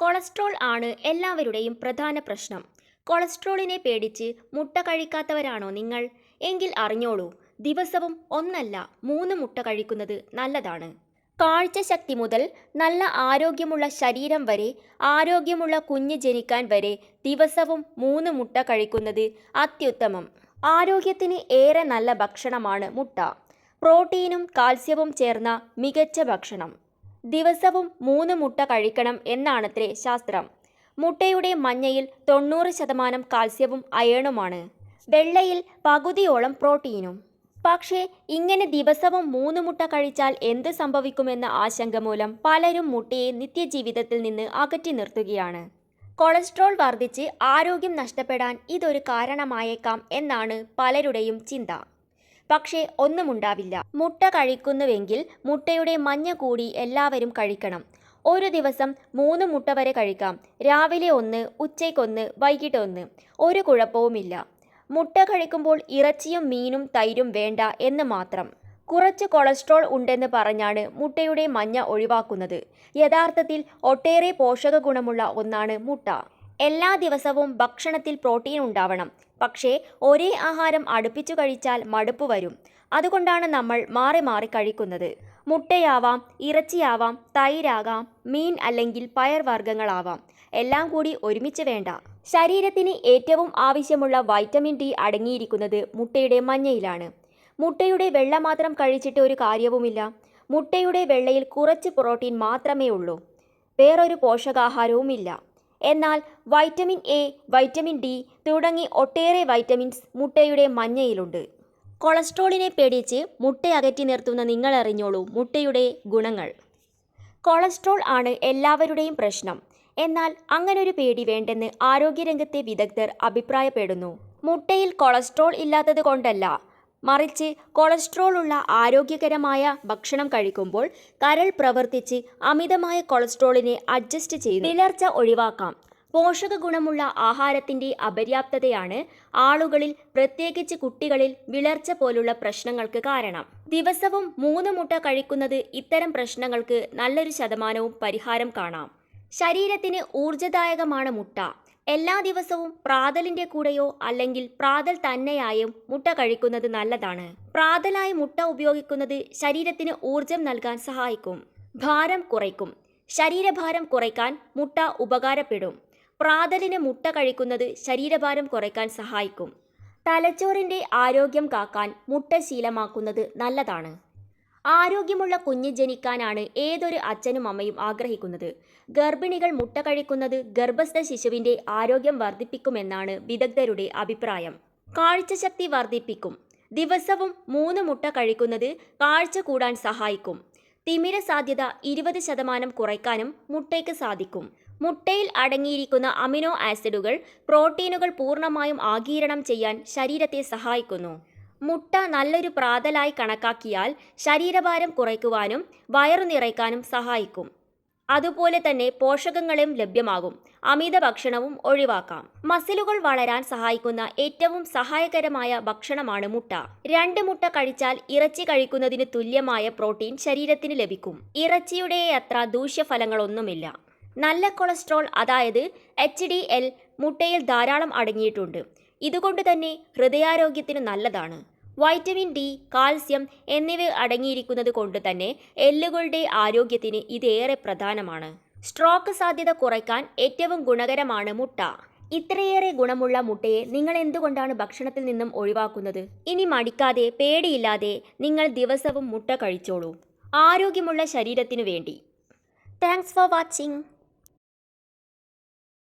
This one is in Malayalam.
കൊളസ്ട്രോൾ ആണ് എല്ലാവരുടെയും പ്രധാന പ്രശ്നം. കൊളസ്ട്രോളിനെ പേടിച്ച് മുട്ട കഴിക്കാത്തവരാണോ നിങ്ങൾ? എങ്കിൽ അറിഞ്ഞോളൂ ദിവസവും ഒന്നല്ല മൂന്ന് മുട്ട കഴിക്കുന്നത് നല്ലതാണ്. കാഴ്ചശക്തി മുതൽ നല്ല ആരോഗ്യമുള്ള ശരീരം വരെ ആരോഗ്യമുള്ള കുഞ്ഞ് ജനിക്കാൻ വരെ ദിവസവും മൂന്ന് മുട്ട കഴിക്കുന്നത് അത്യുത്തമം. ആരോഗ്യത്തിന് ഏറെ നല്ല ഭക്ഷണമാണ് മുട്ട. പ്രോട്ടീനും കാൽസ്യവും ചേർന്ന മികച്ച ഭക്ഷണം. ദിവസവും മൂന്ന് മുട്ട കഴിക്കണം എന്നാണത്രേ ശാസ്ത്രം. മുട്ടയുടെ മഞ്ഞയിൽ തൊണ്ണൂറ് ശതമാനം കാൽസ്യവും അയണുമാണ്. വെള്ളയിൽ പകുതിയോളം പ്രോട്ടീനും. പക്ഷേ ഇങ്ങനെ ദിവസവും മൂന്ന് മുട്ട കഴിച്ചാൽ എന്ത് സംഭവിക്കുമെന്ന ആശങ്ക മൂലം പലരും മുട്ടയെ നിത്യജീവിതത്തിൽ നിന്ന് അകറ്റി നിർത്തുകയാണ്. കൊളസ്ട്രോൾ വർദ്ധിച്ച് ആരോഗ്യം നഷ്ടപ്പെടാൻ ഇതൊരു കാരണമായേക്കാം എന്നാണ് പലരുടെയും ചിന്ത. പക്ഷേ ഒന്നുമുണ്ടാവില്ല. മുട്ട കഴിക്കുന്നുവെങ്കിൽ മുട്ടയുടെ മഞ്ഞ കൂടി എല്ലാവരും കഴിക്കണം. ഒരു ദിവസം മൂന്ന് മുട്ട വരെ കഴിക്കാം. രാവിലെ ഒന്ന് ഉച്ചയ്ക്കൊന്ന് വൈകിട്ട് ഒന്ന്. ഒരു കുഴപ്പവുമില്ല. മുട്ട കഴിക്കുമ്പോൾ ഇറച്ചിയും മീനും തൈരും വേണ്ട എന്ന് മാത്രം. കുറച്ച് കൊളസ്ട്രോൾ ഉണ്ടെന്ന് പറഞ്ഞാണ് മുട്ടയുടെ മഞ്ഞ ഒഴിവാക്കുന്നത്. യഥാർത്ഥത്തിൽ ഒട്ടേറെ പോഷക ഗുണമുള്ള ഒന്നാണ് മുട്ട. എല്ലാ ദിവസവും ഭക്ഷണത്തിൽ പ്രോട്ടീൻ ഉണ്ടാവണം. പക്ഷേ ഒരേ ആഹാരം അടുപ്പിച്ചു കഴിച്ചാൽ മടുപ്പ് വരും. അതുകൊണ്ടാണ് നമ്മൾ മാറി മാറി കഴിക്കുന്നത്. മുട്ടയാവാം ഇറച്ചിയാവാം തൈരാകാം മീൻ അല്ലെങ്കിൽ പയർ വർഗങ്ങളാവാം. എല്ലാം കൂടി ഒരുമിച്ച് വേണ്ട. ശരീരത്തിന് ഏറ്റവും ആവശ്യമുള്ള വൈറ്റമിൻ ഡി അടങ്ങിയിരിക്കുന്നത് മുട്ടയുടെ മഞ്ഞയിലാണ്. മുട്ടയുടെ വെള്ള മാത്രം കഴിച്ചിട്ട് ഒരു കാര്യവുമില്ല. മുട്ടയുടെ വെള്ളയിൽ കുറച്ച് പ്രോട്ടീൻ മാത്രമേ ഉള്ളൂ. വേറൊരു പോഷകാഹാരവുമില്ല. എന്നാൽ വൈറ്റമിൻ എ വൈറ്റമിൻ ഡി തുടങ്ങി ഒട്ടേറെ വൈറ്റമിൻസ് മുട്ടയുടെ മഞ്ഞയിലുണ്ട്. കൊളസ്ട്രോളിനെ പേടിച്ച് മുട്ട അകറ്റി നിർത്തുന്ന നിങ്ങൾ അറിഞ്ഞോളൂ മുട്ടയുടെ ഗുണങ്ങൾ. കൊളസ്ട്രോൾ ആണ് എല്ലാവരുടെയും പ്രശ്നം. എന്നാൽ അങ്ങനൊരു പേടി വേണ്ടെന്ന് ആരോഗ്യരംഗത്തെ വിദഗ്ധർ അഭിപ്രായപ്പെടുന്നു. മുട്ടയിൽ കൊളസ്ട്രോൾ ഇല്ലാത്തത് കൊണ്ടല്ല. മറിച്ച് കൊളസ്ട്രോൾ ഉള്ള ആരോഗ്യകരമായ ഭക്ഷണം കഴിക്കുമ്പോൾ കരൾ പ്രവർത്തിച്ച് അമിതമായ കൊളസ്ട്രോളിനെ അഡ്ജസ്റ്റ് ചെയ്ത് നിലർച്ച ഒഴിവാക്കാം. പോഷക ഗുണമുള്ള ആഹാരത്തിന്റെ അപര്യാപ്തതയാണ് ആളുകളിൽ പ്രത്യേകിച്ച് കുട്ടികളിൽ വിളർച്ച പോലുള്ള പ്രശ്നങ്ങൾക്ക് കാരണം. ദിവസവും മൂന്ന് മുട്ട കഴിക്കുന്നത് ഇത്തരം പ്രശ്നങ്ങൾക്ക് നല്ലൊരു ശതമാനവും പരിഹാരം കാണാം. ശരീരത്തിന് ഊർജദായകമാണ് മുട്ട. എല്ലാ ദിവസവും പ്രാതലിന്റെ കൂടെയോ അല്ലെങ്കിൽ പ്രാതൽ തന്നെയായും മുട്ട കഴിക്കുന്നത് നല്ലതാണ്. പ്രാതലായി മുട്ട ഉപയോഗിക്കുന്നത് ശരീരത്തിന് ഊർജം നൽകാൻ സഹായിക്കും. ഭാരം കുറയ്ക്കും. ശരീരഭാരം കുറയ്ക്കാൻ മുട്ട ഉപകാരപ്പെടും. പ്രാതലിന് മുട്ട കഴിക്കുന്നത് ശരീരഭാരം കുറയ്ക്കാൻ സഹായിക്കും. തലച്ചോറിന്റെ ആരോഗ്യം കാക്കാൻ മുട്ട ശീലമാക്കുന്നത് നല്ലതാണ്. ആരോഗ്യമുള്ള കുഞ്ഞ് ജനിക്കാനാണ് ഏതൊരു അച്ഛനും അമ്മയും ആഗ്രഹിക്കുന്നത്. ഗർഭിണികൾ മുട്ട കഴിക്കുന്നത് ഗർഭസ്ഥ ശിശുവിന്റെ ആരോഗ്യം വർദ്ധിപ്പിക്കുമെന്നാണ് വിദഗ്ധരുടെ അഭിപ്രായം. കാഴ്ചശക്തി വർദ്ധിപ്പിക്കും. ദിവസവും മൂന്ന് മുട്ട കഴിക്കുന്നത് കാഴ്ച കൂടാൻ സഹായിക്കും. തിമിര സാധ്യത ഇരുപത് ശതമാനം കുറയ്ക്കാനും മുട്ടയ്ക്ക് സാധിക്കും. മുട്ടയിൽ അടങ്ങിയിരിക്കുന്ന അമിനോ ആസിഡുകൾ പ്രോട്ടീനുകൾ പൂർണമായും ആഗീരണം ചെയ്യാൻ ശരീരത്തെ സഹായിക്കുന്നു. മുട്ട നല്ലൊരു പ്രാതലായി കണക്കാക്കിയാൽ ശരീരഭാരം കുറയ്ക്കുവാനും വയറു നിറയ്ക്കാനും സഹായിക്കും. അതുപോലെ തന്നെ പോഷകങ്ങളും ലഭ്യമാകും. അമിത ഭക്ഷണവും ഒഴിവാക്കാം. മസിലുകൾ വളരാൻ സഹായിക്കുന്ന ഏറ്റവും സഹായകരമായ ഭക്ഷണമാണ് മുട്ട. രണ്ട് മുട്ട കഴിച്ചാൽ ഇറച്ചി കഴിക്കുന്നതിന് തുല്യമായ പ്രോട്ടീൻ ശരീരത്തിന് ലഭിക്കും. ഇറച്ചിയുടെ അത്ര ദൂഷ്യഫലങ്ങളൊന്നുമില്ല. നല്ല കൊളസ്ട്രോൾ അതായത് എച്ച് ഡി എൽ മുട്ടയിൽ ധാരാളം അടങ്ങിയിട്ടുണ്ട്. ഇതുകൊണ്ട് തന്നെ ഹൃദയാരോഗ്യത്തിന് നല്ലതാണ്. വൈറ്റമിൻ ഡി കാൽസ്യം എന്നിവ അടങ്ങിയിരിക്കുന്നത് കൊണ്ട് തന്നെ എല്ലുകളുടെ ആരോഗ്യത്തിന് ഇതേറെ പ്രധാനമാണ്. സ്ട്രോക്ക് സാധ്യത കുറയ്ക്കാൻ ഏറ്റവും ഗുണകരമാണ് മുട്ട. ഇത്രയേറെ ഗുണമുള്ള മുട്ടയെ നിങ്ങൾ എന്തുകൊണ്ടാണ് ഭക്ഷണത്തിൽ നിന്നും ഒഴിവാക്കുന്നത്? ഇനി മടിക്കാതെ പേടിയില്ലാതെ നിങ്ങൾ ദിവസവും മുട്ട കഴിച്ചോളൂ. ആരോഗ്യമുള്ള ശരീരത്തിനു വേണ്ടി. Thanks for watching.